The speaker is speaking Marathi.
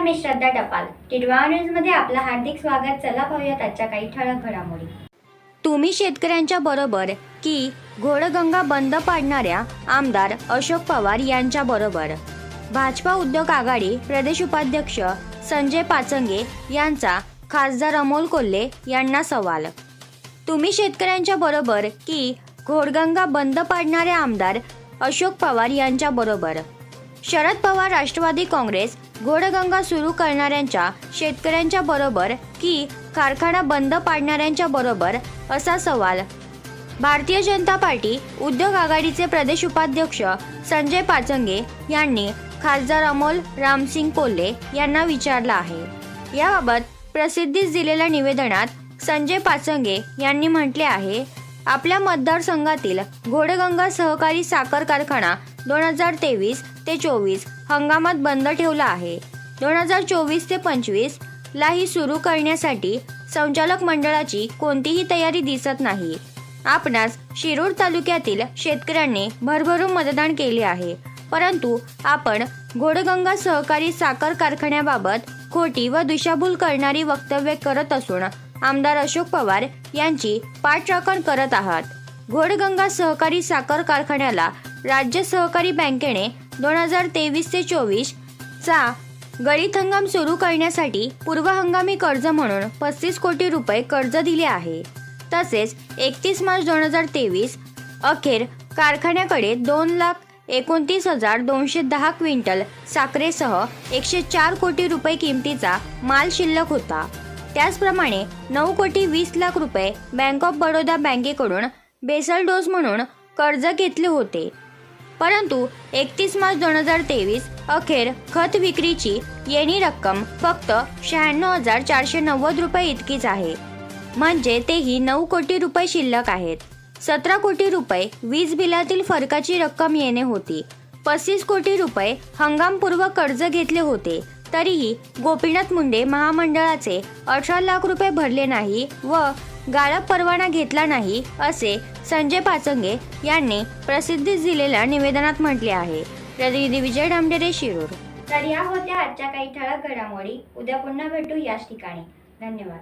मी श्रद्धा टपाल. टिडवा न्यूजमध्ये आपलं हार्दिक स्वागत. चला पाहूयात आजच्या काही ठळक घडामोडी. तुम्ही शेतकऱ्यांच्या बरोबर की घोडगंगा बंद पाडणाऱ्या आमदार अशोक पवार यांच्या बरोबर? भाजपा उद्योग आघाडी प्रदेश उपाध्यक्ष संजय पाचंगे यांचा खासदार अमोल कोल्हे यांना सवाल. तुम्ही शेतकऱ्यांच्या बरोबर की घोडगंगा बंद पाडणारे आमदार अशोक पवार यांच्या बरोबर? शरद पवार राष्ट्रवादी काँग्रेस घोडगंगा सुरू करणाऱ्यांच्या शेतकऱ्यांच्या बरोबर की कारखाना बंद पाडणाऱ्यांच्या बरोबर असा सवाल. भारतीय जनता पार्टी उद्योग आघाडीचे प्रदेश उपाध्यक्ष संजय पाचंगे यांनी खासदार अमोल रामसिंग कोल्हे यांना विचारला आहे. याबाबत प्रसिद्धीस दिलेल्या निवेदनात संजय पाचंगे यांनी म्हटले आहे आपल्या मतदारसंघातील घोडगंगा सहकारी साखर कारखाना दोन हजार तेवीस ते चोवीस हंगामात बंद ठेवला आहे. दोन हजार चोवीस ते पंचवीस लाही सुरू करण्यासाठी संचालक मंडळाची कोणतीही तयारी दिसत नाही. आपणास शिरूर तालुक्यातील शेतकऱ्यांनी भरभरून मतदान केले आहे. परंतु आपण घोडगंगा सहकारी साखर कारखान्याबाबत खोटी व दिशाभूल करणारी वक्तव्य करत असून आमदार अशोक पवार यांची पाठराखण करत आहात. घोडगंगा सहकारी साखर कारखान्याला राज्य सहकारी बँकेने दोन हजार तेवीस ते चोवीसचा गळीत हंगाम सुरू करण्यासाठी पूर्व हंगामी कर्ज म्हणून पस्तीस कोटी रुपये कर्ज दिले आहे. तसेच एकतीस मार्च दोन हजार तेवीस अखेर कारखान्याकडे दोन लाख एकोणतीस हजार दोनशे दहा क्विंटल साखरेसह एकशे चार कोटी रुपये किमतीचा माल शिल्लक होता. त्याचप्रमाणे नऊ कोटी वीस लाख रुपये बँक ऑफ बडोदा बँकेकडून बेसल डोस म्हणून कर्ज घेतले होते. परंतु एकतीस मार्च दोन हजार तेवीस अखेर खत विक्रीची येणी रक्कम फक्त शहाण्णव हजार चारशे नव्वद रुपये इतकीच आहे. म्हणजे तेही नऊ कोटी रुपये शिल्लक आहेत. सतरा कोटी रुपये वीज बिलातील फरकाची रक्कम येणे होती. पस्तीस कोटी रुपये हंगामपूर्व कर्ज घेतले होते. तरीही गोपीनाथ मुंडे महामंडळाचे अठरा लाख रुपये भरले नाही व गाळप परवाना घेतला नाही असे संजय पाचंगे यांनी प्रसिद्धीस दिलेल्या निवेदनात म्हटले आहे. प्रतिनिधी विजय डामडेरे शिरूर. तर या होत्या आजच्या काही ठळक घडामोडी. उद्या पुन्हा भेटू याच ठिकाणी. धन्यवाद.